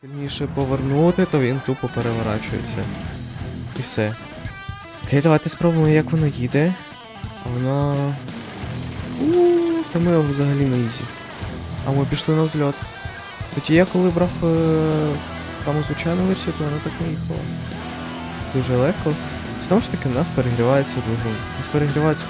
Сильніше повернути, то він тупо переворачується. І все. Окей, давайте спробуємо, як воно їде. А воно. Та ми його взагалі на ізі. А ми пішли на взльот. Тоді я коли брав е... саму звичайну версію, то вона так не їхала. Дуже легко. Знову ж таки, в нас перегрівається двигун. У нас перегрівається.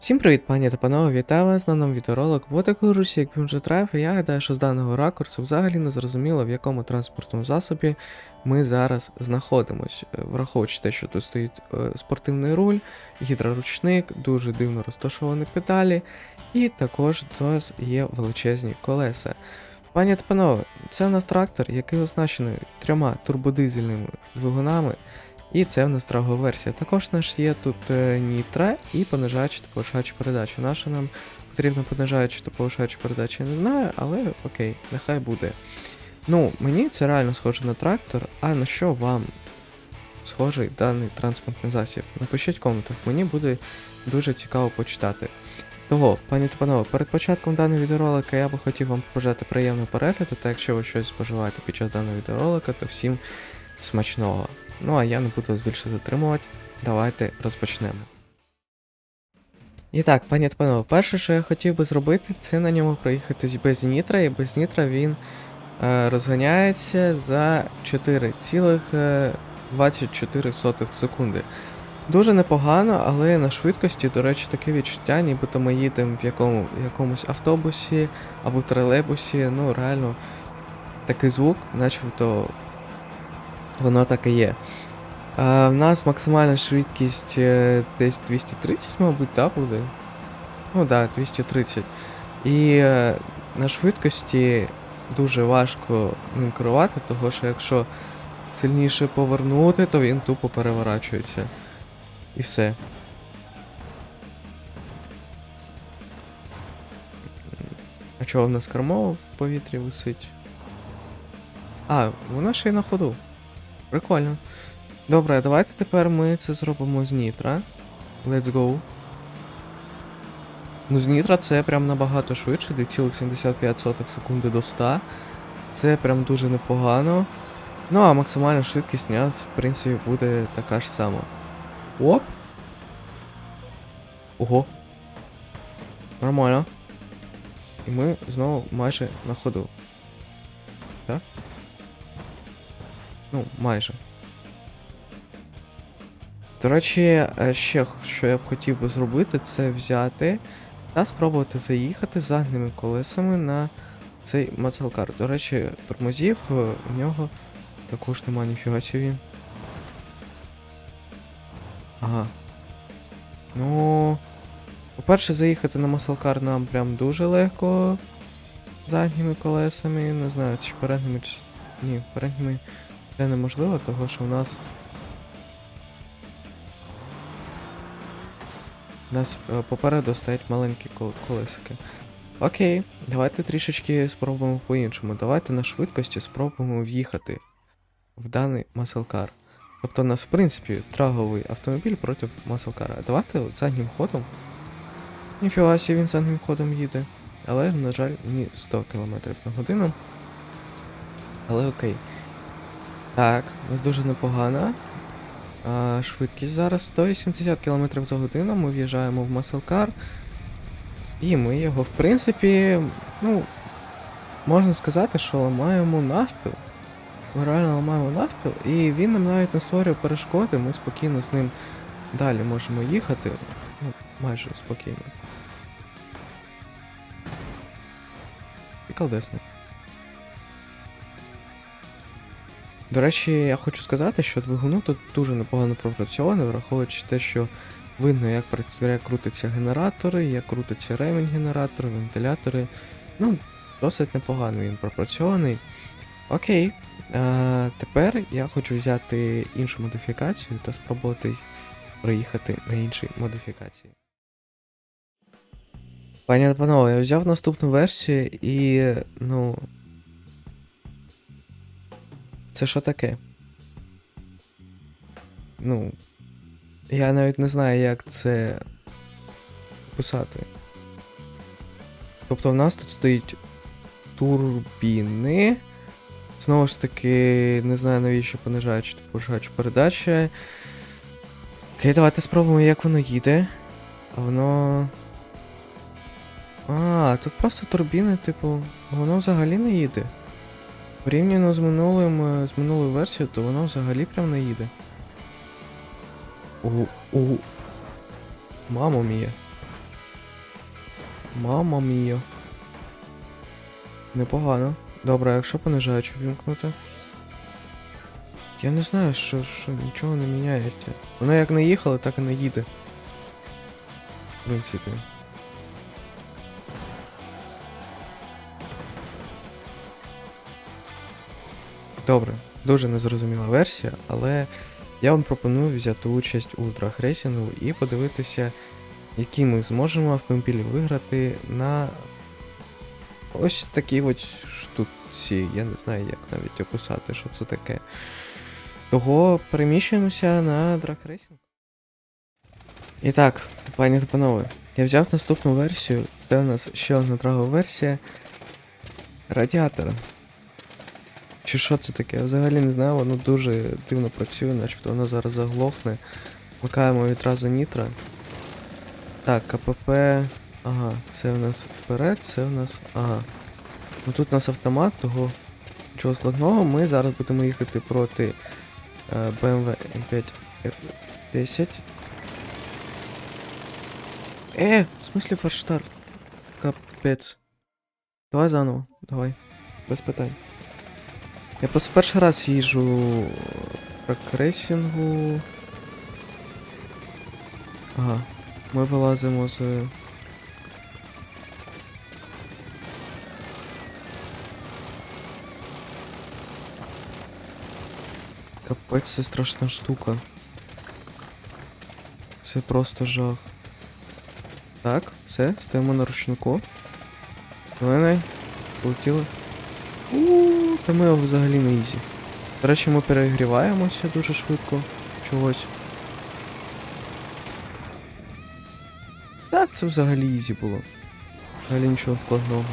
Всім привіт, пані та панове, вітаю вас на новому відеоролик. В такій русі, як трайф, і я гадаю, що з даного ракурсу взагалі не зрозуміло, в якому транспортному засобі ми зараз знаходимось. Е, Враховуючи те, що тут стоїть е, спортивний руль, гідроручник, дуже дивно розташовані педалі, і також тут є величезні колеса. Пані та панове, це у нас трактор, який оснащений трьома турбодизельними двигунами. І це в нас трагова версія. Також наш є тут е, нітра і понижаюча та повишаюча передача. Наша нам потрібна понижаюча та повишаюча передача, я не знаю, але окей, нехай буде. Ну, мені це реально схоже на трактор, а на що вам схожий даний транспортний засіб? Напишіть в коментах, мені буде дуже цікаво почитати. Того, пані та панове, перед початком даного відеоролика я би хотів вам побажати приємного перегляду, та якщо ви щось споживаєте під час даного відеоролика, то всім смачного. Ну а я не буду вас більше затримувати. Давайте розпочнемо. І так, пані та панове, перше, що я хотів би зробити, це на ньому проїхатись без нітра, і без нітра він е, розганяється за 4,24 секунди. Дуже непогано, але на швидкості, до речі, таке відчуття, нібито ми їдемо в якому, якомусь автобусі або тролейбусі, ну реально такий звук, начебто воно так і є. А, в нас максимальна швидкість е, десь 230, мабуть, да, буде? Ну так, да, 230. І е, на швидкості дуже важко ним керувати, тому що якщо сильніше повернути, то він тупо переворачується. І все. А чого в нас кермо в повітрі висить? А, воно ще й на ходу. Прикольно. Добре, давайте тепер ми це зробимо з нітра. Let's go. Ну, з нітра це прям набагато швидше, 2,75 секунди до 100. Це прям дуже непогано. Ну, а максимальна швидкість нас, в принципі, буде така ж сама. Оп! Ого. Нормально. І ми знову майже на ходу. Так? Ну, майже. До речі, е, ще що я б хотів би зробити, це взяти та спробувати заїхати задніми колесами на цей мацелкар. До речі, тормозів е, в нього також нема ніфіга собі. Ага. Ну. По-перше, заїхати на маслкар нам прям дуже легко задніми колесами. Не знаю, чи передніми чи. Ні, передніми це неможливо, того що у нас. У нас е, попереду стоять маленькі колесики. Окей, давайте трішечки спробуємо по-іншому. Давайте на швидкості спробуємо в'їхати в даний маселкар. Тобто у нас, в принципі, траговий автомобіль проти маселкара. Давайте заднім ходом. Ніфіга сі, він заднім ходом їде. Але, на жаль, не 100 км на годину. Але окей. Так, у нас дуже непогана. А, швидкість зараз 180 км за годину. Ми в'їжджаємо в маселкар. І ми його, в принципі, ну, можна сказати, що ламаємо навпіл. Ми реально ламаємо навпіл, і він нам навіть не створює перешкоди, ми спокійно з ним далі можемо їхати. Ну, майже спокійно. І Приколдесно. До речі, я хочу сказати, що двигуну тут дуже непогано пропрацьовано, враховуючи те, що видно, як, крутиться генератори, як крутиться ремінь генератора, вентилятори. Ну, досить непогано він пропрацьований. Окей. А, тепер я хочу взяти іншу модифікацію та спробувати проїхати на іншій модифікації. Пані та панове, я взяв наступну версію і. ну. Це що таке? Ну. Я навіть не знаю, як це писати. Тобто в нас тут стоїть турбіни. Знову ж таки, не знаю навіщо понижаючи та повишаючи передачі. Окей, давайте спробуємо, як воно їде. А воно. А, тут просто турбіни, типу, воно взагалі не їде. Порівняно з минулим, е, з минулою версією, то воно взагалі прям не їде. У, у. Мамо мія. Мамо мія. Непогано. Добре, а якщо понижаючи вімкнути? Я не знаю, що, що нічого не міняється. Воно як не їхало, так і не їде. В принципі. Добре, дуже незрозуміла версія, але я вам пропоную взяти участь у драгрейсінгу і подивитися, які ми зможемо автомобілі виграти на ось такій от штуці. Я не знаю, як навіть описати, що це таке. Того переміщуємося на драгрейсінг. І так, пані та панове, я взяв наступну версію. Це у нас ще одна драгова версія радіатора. Чи що це таке? Я взагалі не знаю, воно дуже дивно працює, начебто воно зараз заглохне. Вмикаємо відразу нітро. Так, КПП. Ага, це у нас вперед, це у нас. Ага. Ну тут у нас автомат, того нічого складного. Ми зараз будемо їхати проти е, BMW M5 F10. Е, в смысле форштарт? Капець. Давай заново, давай. Без питань. Я просто перший раз їжджу по крейсінгу. Ага. Ми вилазимо з. Капець, це страшна штука. Це просто жах. Так, все, стоїмо на ручнику. Давай, полетіли. Ууу, та ми взагалі не ізі. До речі, ми перегріваємося дуже швидко. Чогось. Та це взагалі ізі було. Взагалі нічого складного.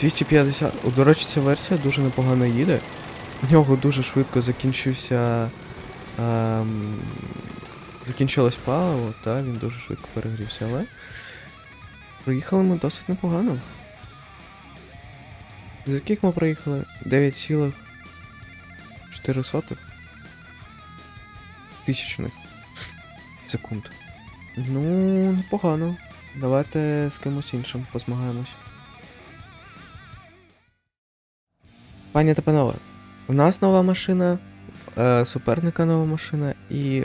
250. О, до речі, ця версія дуже непогано їде. У нього дуже швидко закінчився. Ем, закінчилось паливо, та він дуже швидко перегрівся, але. Проїхали ми досить непогано. З яких ми проїхали? 9,4 тисячних секунд. Ну, непогано. Давайте з кимось іншим позмагаємось. Пані та панове, у нас нова машина, е, суперника нова машина, і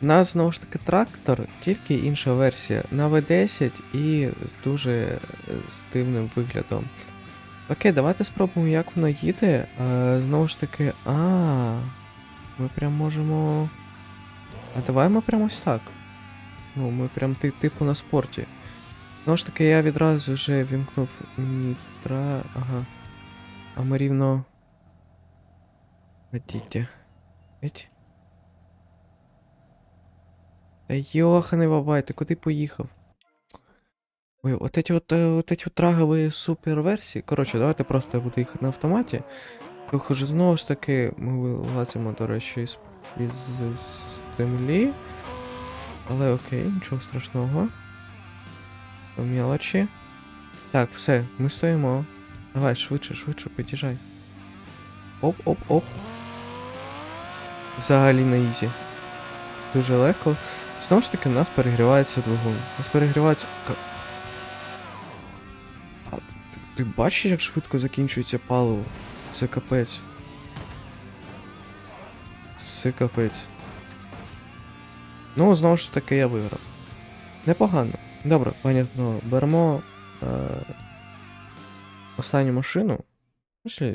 в нас знову ж таки трактор, тільки інша версія на V10 і дуже е, з дивним виглядом. Окей, давайте спробуємо, як воно їде. Е, знову ж таки. А, ми прям можемо. А давай ми прямо ось так. Ну, ми прям ти- типу на спорті. Знову ж таки, я відразу вже вімкнув нітра. Ага. А ми рівно. Хотіте. Еть. Та йоханий бабай, ти куди поїхав? Ой, вот эти вот, э, вот эти вот траговые супер версії. Коротше, давайте просто я буду їхати на автоматі. Трохи ж знову ж таки ми вилазимо, до речі, із, із, з землі. Але окей, нічого страшного. По мелочі. Так, все, ми стоїмо. Давай, швидше, швидше, під'їжджай. Оп-оп-оп. Взагалі на ізі. Дуже легко. Знову ж таки, у нас перегрівається двигун. У нас перегрівається. Ти, бачиш, як швидко закінчується паливо? Це капець. Це капець. Ну, знову ж таки, я виграв. Непогано. Добре, понятно. Беремо е, останню машину. Після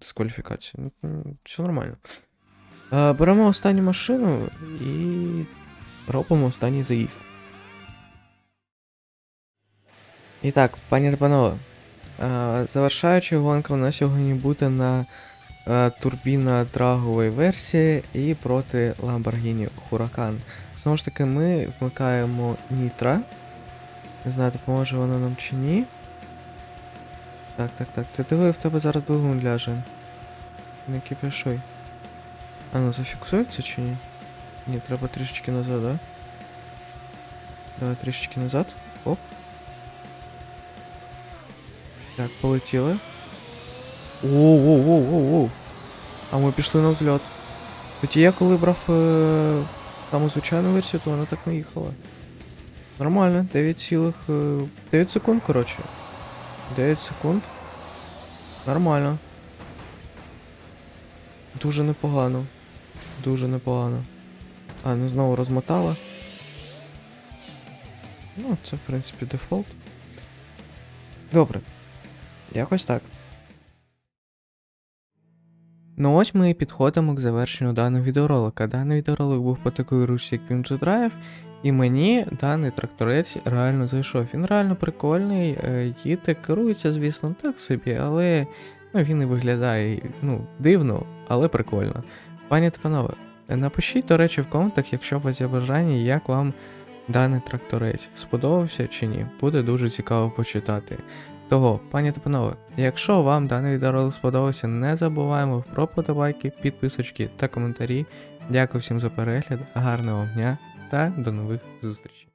дискваліфікації. Ну, Все нормально. Е, беремо останню машину і робимо останній заїзд. І так, пані та панове, е, завершаючи гонка у нас сьогодні буде на е, турбіна драгової версії і проти Lamborghini Huracan. Знову ж таки, ми вмикаємо нітра. Не знаю, допоможе воно нам чи ні. Так, так, так. Ти диви, в тебе зараз двигун ляже. Не кипішуй. А ну зафіксується чи ні? Ні, треба трішечки назад, да? Давай трішечки назад. Оп. Так, полетіли. Воу-воу-воу-воу-воу. А ми пішли на взльот. Тоді я коли брав е, саму звичайну версію, то вона так не їхала. Нормально, 9 цілих. е, 9 секунд, коротше. 9 секунд. Нормально. Дуже непогано. Дуже непогано. А, не знову розмотала. Ну, це, в принципі, дефолт. Добре. Якось так. Ну ось ми підходимо к завершенню даного відеоролика. Даний відеоролик був по такій ручці, як PMG Drive, і мені даний тракторець реально зайшов. Він реально прикольний, е, їде, керується, звісно, так собі, але ну, він і виглядає ну, дивно, але прикольно. Пані та панове, напишіть, до речі, в коментах, якщо у вас є бажання, як вам даний тракторець сподобався чи ні. Буде дуже цікаво почитати. Того, пані та панове, якщо вам даний відеоролик сподобався, не забуваємо про подобайки, підписочки та коментарі. Дякую всім за перегляд, гарного дня та до нових зустрічей.